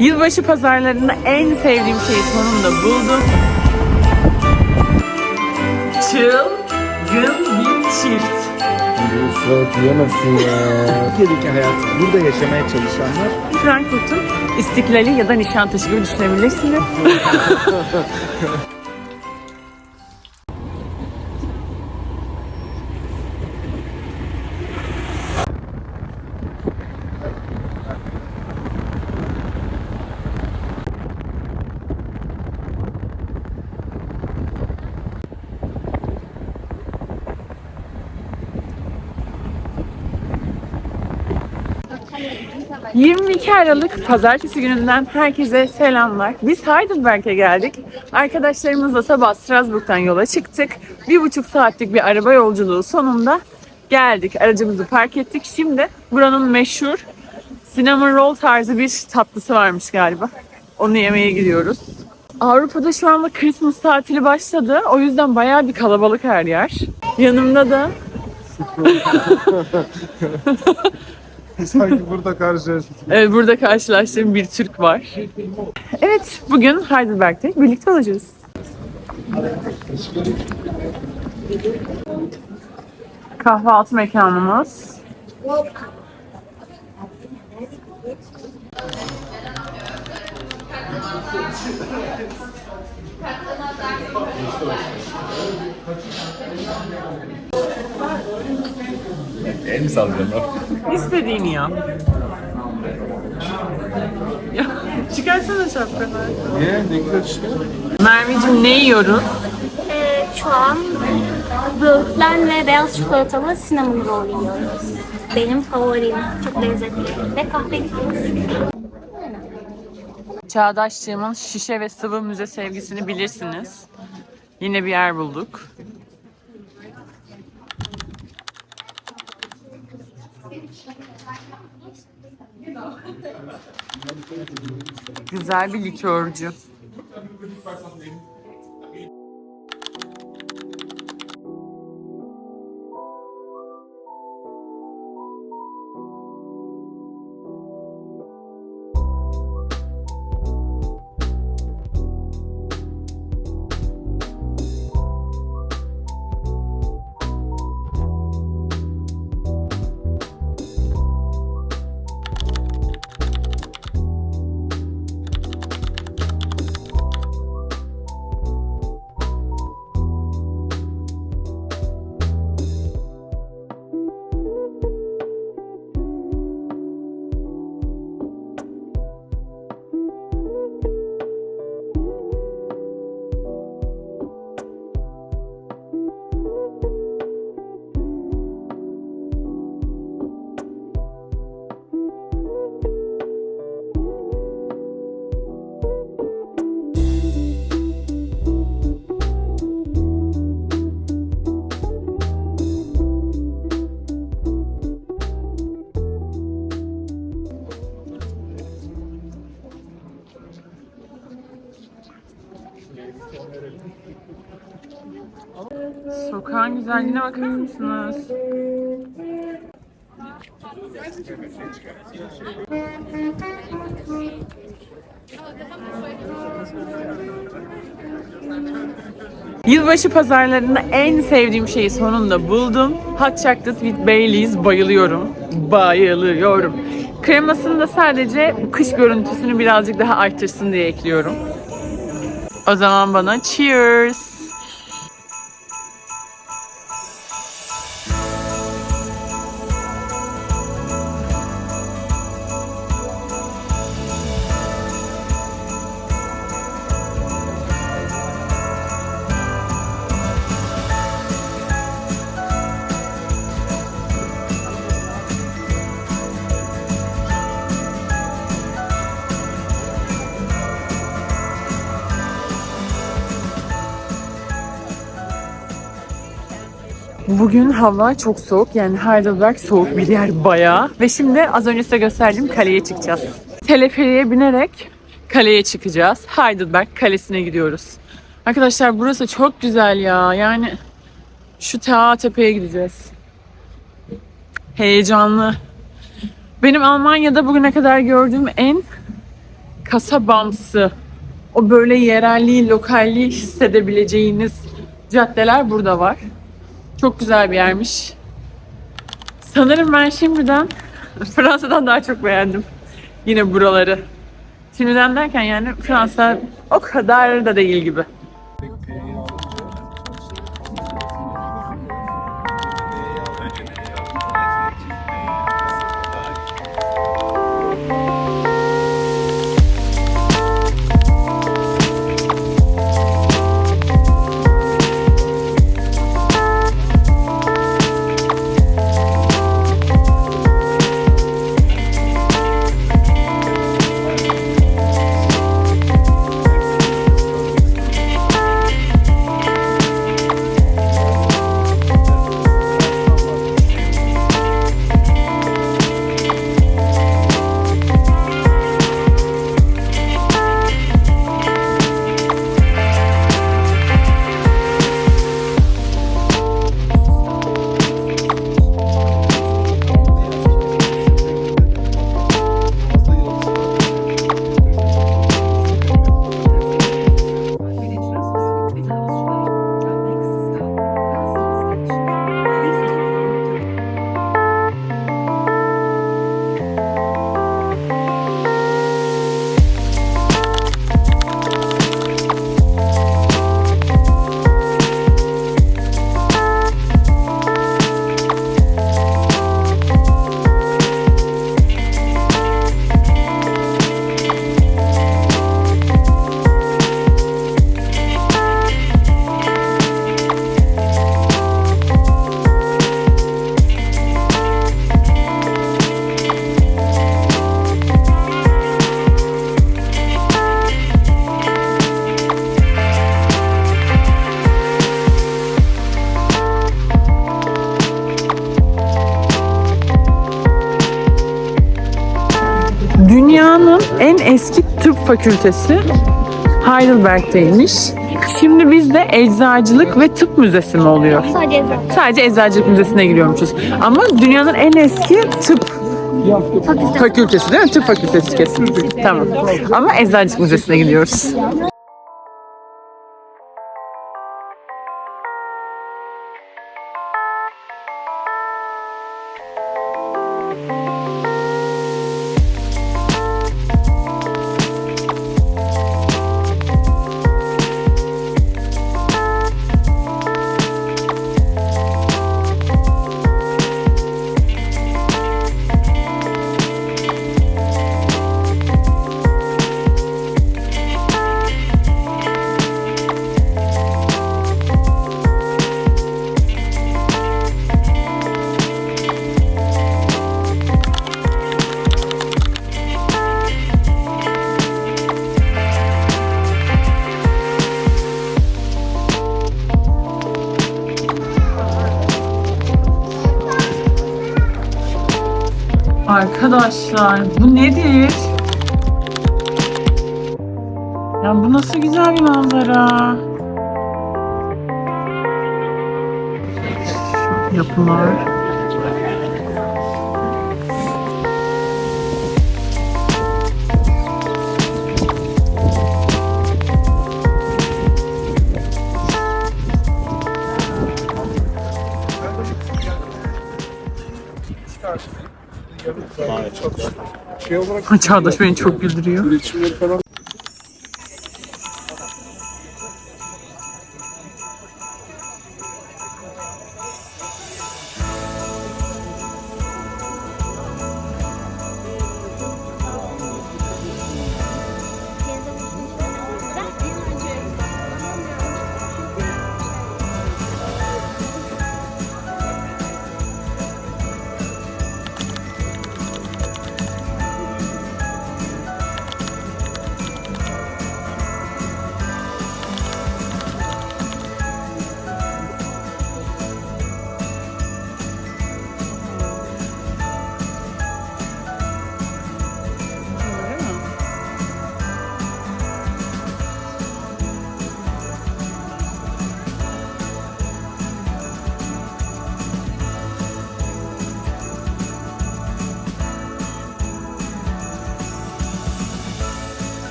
Yılbaşı pazarlarında en sevdiğim şeyi sonunda buldum. Çılgın bir çift. Yusuf diyemezsin ya. Türkiye'deki hayatı burada yaşamaya çalışanlar Frankfurt'un İstiklali ya da Nişantaşı gibi düşünebilirsiniz. ...22 Aralık Pazartesi gününden herkese selamlar. Biz Heidelberg'e geldik. Arkadaşlarımızla sabah Strasbourg'dan yola çıktık. Bir buçuk saatlik bir araba yolculuğu sonunda geldik. Aracımızı park ettik. Şimdi buranın meşhur cinnamon roll tarzı bir tatlısı varmış galiba. Onu yemeye gidiyoruz. Avrupa'da şu anda Christmas tatili başladı. O yüzden bayağı bir kalabalık her yer. Yanımda da sanki burada karşılaştık. Evet, burada karşılaştığım bir Türk var. Evet, bugün Heidelberg'de birlikte olacağız. Kahvaltı mekanımız. El mi sallıyorsun? İstediğini yap. Ya, çıkarsana şapkanı. Niye? Ne güzel işte. Merveciğim ne yiyoruz? Ee, şu an böğürtlen ve beyaz çikolatalı cinnamon roll yiyoruz. Benim favorim. Çok lezzetli. Ve kahve içiyoruz. Çağdaşlığımın şişe ve sıvı müze sevgisini bilirsiniz. Yine bir yer bulduk. Güzel bir likörcü. Sokağın güzelliğine bakar mısınız? Yılbaşı pazarlarında en sevdiğim şeyi sonunda buldum. Hot chocolate with Baileys bayılıyorum. Bayılıyorum. Kremasını da sadece kış görüntüsünü birazcık daha arttırsın diye ekliyorum. O zaman bana cheers. Bugün hava çok soğuk yani Heidelberg soğuk bir yer bayağı. Ve şimdi az önce size gösterdiğim kaleye çıkacağız. Teleferiğe binerek kaleye çıkacağız. Heidelberg kalesine gidiyoruz. Arkadaşlar burası çok güzel ya. Yani şu ta tepeye gideceğiz. Heyecanlı. Benim Almanya'da bugüne kadar gördüğüm en kasabamsı, o böyle yerelliği, lokalliği hissedebileceğiniz caddeler burada var. Çok güzel bir yermiş. Sanırım ben şimdiden Fransa'dan daha çok beğendim. Yine buraları. Şimdiden derken yani Fransa o kadar da değil gibi. Eski tıp fakültesi Heidelberg'teymiş. Şimdi bizde eczacılık ve tıp müzesi mi oluyor? Sadece eczane. Sadece eczacılık müzesine giriyormuşuz. Ama dünyanın en eski tıp fakültesi değil mi? Tıp fakültesi kesin. Tamam. Ama eczacılık müzesine gidiyoruz. Arkadaşlar bu nedir? Ya bu nasıl güzel bir manzara. Yapılar. Şey olarak Çağdaş beni çok güldürüyor.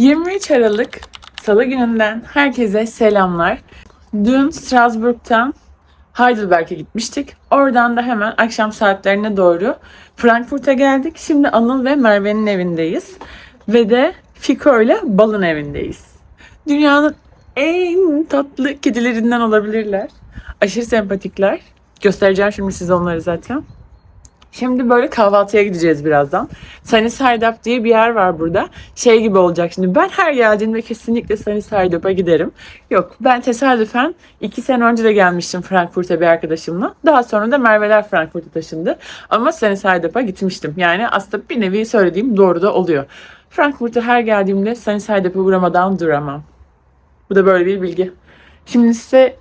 23 Aralık Salı gününden herkese selamlar. Dün Strasbourg'tan Heidelberg'e gitmiştik. Oradan da hemen akşam saatlerine doğru Frankfurt'a geldik. Şimdi Anıl ve Merve'nin evindeyiz. Ve de Fiko ile Bal'ın evindeyiz. Dünyanın en tatlı kedilerinden olabilirler. Aşırı sempatikler. Göstereceğim şimdi size onları zaten. Şimdi böyle kahvaltıya gideceğiz birazdan. Sunny Side Up diye bir yer var burada. Şey gibi olacak şimdi. Ben her geldiğimde kesinlikle Sunny Side Up'a giderim. Yok ben tesadüfen iki sene önce de gelmiştim Frankfurt'a bir arkadaşımla. Daha sonra da Merve'ler Frankfurt'a taşındı. Ama Sunny Side Up'a gitmiştim. Yani aslında bir nevi söylediğim doğru da oluyor. Frankfurt'a her geldiğimde Sunny Side Up'a uğramadan duramam. Bu da böyle bir bilgi. Şimdi size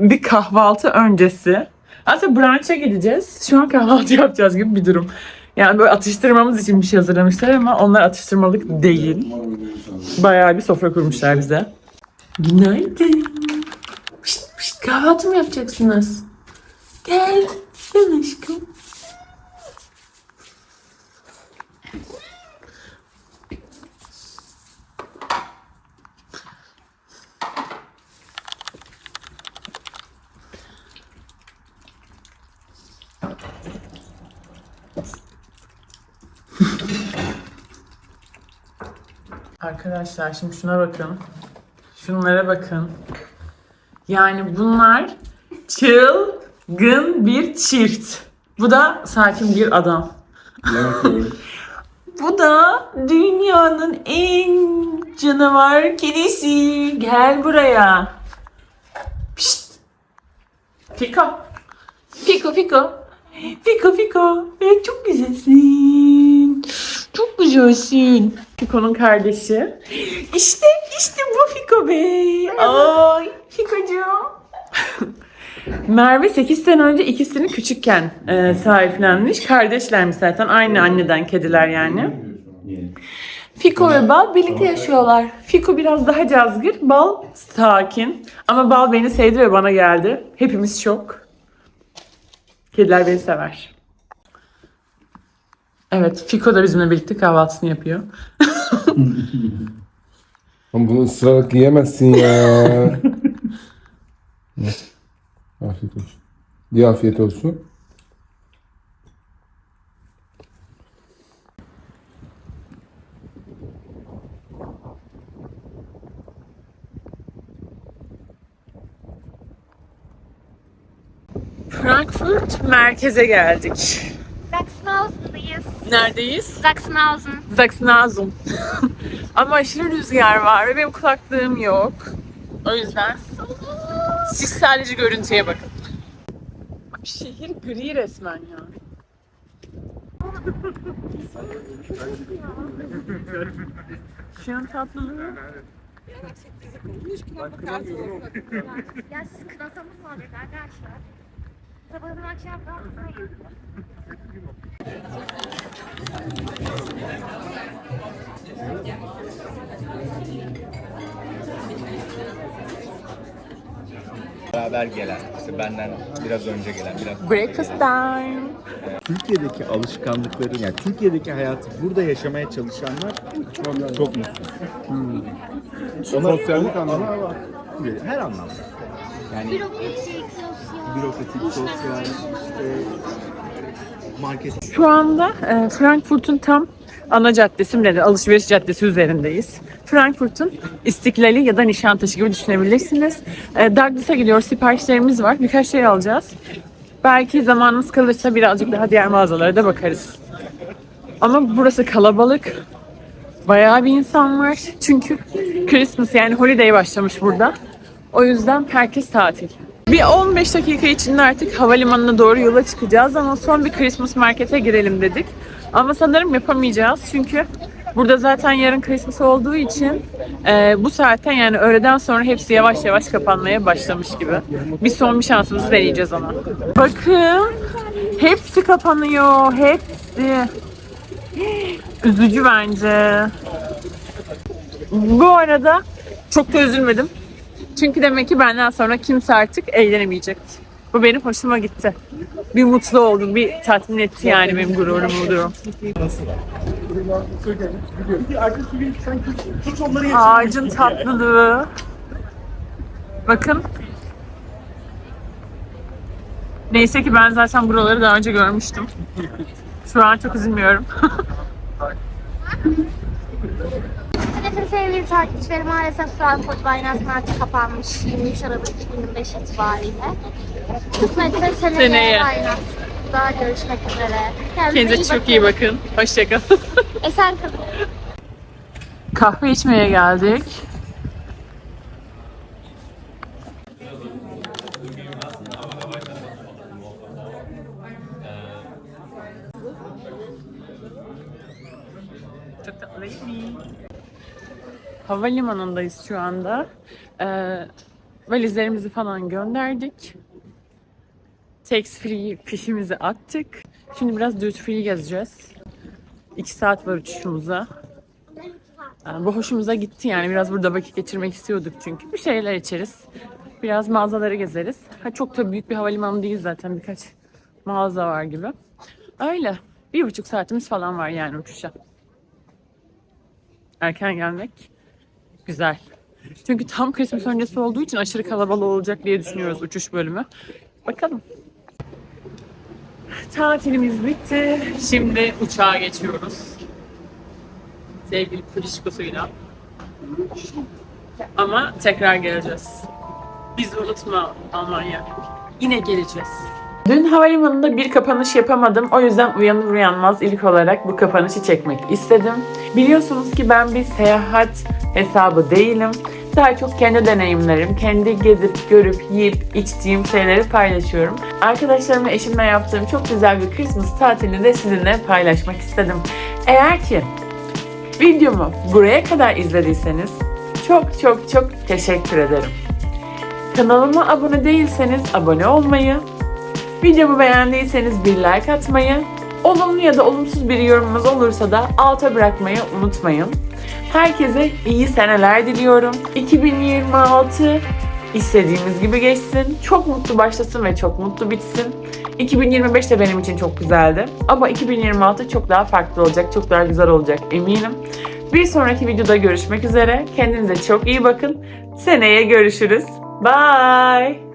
bir kahvaltı öncesi. Aslında brunch'a gideceğiz. Şu an kahvaltı yapacağız gibi bir durum. Yani böyle atıştırmamız için bir şey hazırlamışlar ama onlar atıştırmalık değil. Bayağı bir sofra kurmuşlar bize. Günaydın. Pişt, pişt, kahvaltı mı yapacaksınız? Gel. Gel aşkım. Arkadaşlar şimdi şuna bakın. Şunlara bakın. Yani bunlar çılgın bir çift. Bu da sakin bir adam. Bu da dünyanın en canavar kedisi. Gel buraya. Pişt. Fiko. Fiko Fiko. Fiko Fiko. Evet, çok güzelsin. Çok güzelsin. Fiko'nun kardeşi. İşte işte bu Fiko Bey. Ay Fiko'cuğum. Merve 8 sene önce ikisini küçükken e, sahiplenmiş. Kardeşlermiş zaten. Aynı anneden kediler yani. Fiko ve Bal birlikte yaşıyorlar. Fiko biraz daha cazgır, Bal sakin. Ama Bal beni sevdi ve bana geldi. Hepimiz şok. Kediler beni sever. Evet, Fiko da bizimle birlikte kahvaltısını yapıyor. Ama bunu ısırarak yiyemezsin ya. afiyet olsun. Diye afiyet olsun. Frankfurt merkeze geldik. Sachsenhausen'dayız. Neredeyiz? Sachsenhausen. Sachsenhausen. Ama aşırı rüzgar var ve benim kulaklığım yok. O yüzden siz sadece görüntüye bakın. Şehir gri resmen ya. Şunun tatlılığı. Ya siz kınasamız var arkadaşlar. Sabahın akşam beraber gelen, işte benden biraz önce gelen, biraz Breakfast time. Türkiye'deki alışkanlıkları yani Türkiye'deki hayatı burada yaşamaya çalışanlar çok, çok mutsuz. Sosyallik anlamı. Her anlamda. Yani Bürokratik, sosyal. Bürokratik, sosyal, işte market Şu anda e, Frankfurt'un tam ana caddesi mi? Alışveriş caddesi üzerindeyiz. Frankfurt'un istiklali ya da Nişantaşı gibi düşünebilirsiniz. E, Douglas'a gidiyoruz. Siparişlerimiz var. Birkaç şey alacağız. Belki zamanımız kalırsa birazcık daha diğer mağazalara da bakarız. Ama burası kalabalık. Bayağı bir insan var. Çünkü Christmas yani holiday başlamış burada. O yüzden herkes tatil. Bir 15 dakika içinde artık havalimanına doğru yola çıkacağız ama son bir Christmas markete girelim dedik. Ama sanırım yapamayacağız çünkü burada zaten yarın Christmas olduğu için e, bu saatten yani öğleden sonra hepsi yavaş yavaş kapanmaya başlamış gibi. Bir son bir şansımızı deneyeceğiz ama. Bakın hepsi kapanıyor hepsi. Üzücü bence. Bu arada çok da üzülmedim. Çünkü demek ki benden sonra kimse artık eğlenemeyecek. Bu benim hoşuma gitti. Bir mutlu oldum, bir tatmin etti yani benim gururumu, bu durum. Ağacın tatlılığı. Bakın. Neyse ki ben zaten buraları daha önce görmüştüm. Şu an çok üzülmüyorum. Evet sevgili takipçilerim maalesef Frankfurt Finance Mart'ı kapanmış 23 Aralık 2025 itibariyle. Kısmetse seneye, Seneye. Finance'da görüşmek üzere. Kendinize çok iyi bakın. Hoşçakalın. Esen kalın. Kahve içmeye geldik. Havalimanındayız şu anda. Ee, valizlerimizi falan gönderdik. Tax free fişimizi attık. Şimdi biraz duty free gezeceğiz. 2 saat var uçuşumuza. Yani bu hoşumuza gitti yani biraz burada vakit geçirmek istiyorduk çünkü. Bir şeyler içeriz. Biraz mağazaları gezeriz. Ha, çok da büyük bir havalimanı değil zaten birkaç mağaza var gibi. Öyle. Bir buçuk saatimiz falan var yani uçuşa. Erken gelmek güzel. Çünkü tam Christmas öncesi olduğu için aşırı kalabalık olacak diye düşünüyoruz uçuş bölümü. Bakalım. Tatilimiz bitti. Şimdi uçağa geçiyoruz sevgili Kulişko'suyla. Ama tekrar geleceğiz. Biz unutma Almanya. Yine geleceğiz. Dün havalimanında bir kapanış yapamadım. O yüzden uyanır uyanmaz ilk olarak bu kapanışı çekmek istedim. Biliyorsunuz ki ben bir seyahat hesabı değilim. Daha çok kendi deneyimlerim, kendi gezip, görüp, yiyip, içtiğim şeyleri paylaşıyorum. Arkadaşlarımla, eşimle yaptığım çok güzel bir Christmas tatilini de sizinle paylaşmak istedim. Eğer ki Videomu buraya kadar izlediyseniz çok çok çok teşekkür ederim. Kanalıma abone değilseniz abone olmayı, videomu beğendiyseniz bir like atmayı, olumlu ya da olumsuz bir yorumunuz olursa da alta bırakmayı unutmayın. Herkese iyi seneler diliyorum. 2026 istediğimiz gibi geçsin. Çok mutlu başlasın ve çok mutlu bitsin. 2025 de benim için çok güzeldi. Ama 2026 çok daha farklı olacak, çok daha güzel olacak eminim. Bir sonraki videoda görüşmek üzere. Kendinize çok iyi bakın. Seneye görüşürüz. Bye.